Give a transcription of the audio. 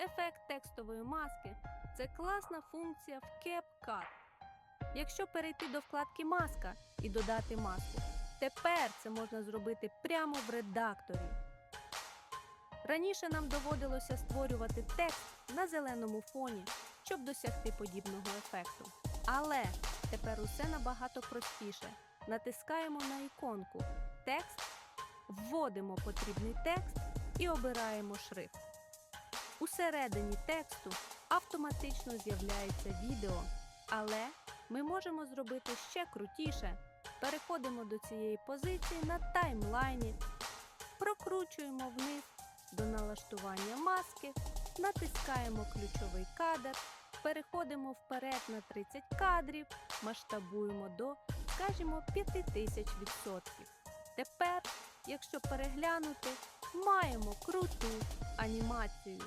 Ефект текстової маски це класна функція в CapCut. Якщо перейти до вкладки Маска і додати маску, тепер це можна зробити прямо в редакторі. Раніше нам доводилося створювати текст на зеленому фоні, щоб досягти подібного ефекту. Але тепер усе набагато простіше. Натискаємо на іконку Текст, вводимо потрібний текст і обираємо шрифт. Усередині тексту автоматично з'являється відео, але ми можемо зробити ще крутіше. Переходимо до цієї позиції на таймлайні, прокручуємо вниз до налаштування маски, натискаємо ключовий кадр, переходимо вперед на 30 кадрів, масштабуємо до, скажімо, 5000%. Тепер, якщо переглянути, маємо круту анімацію.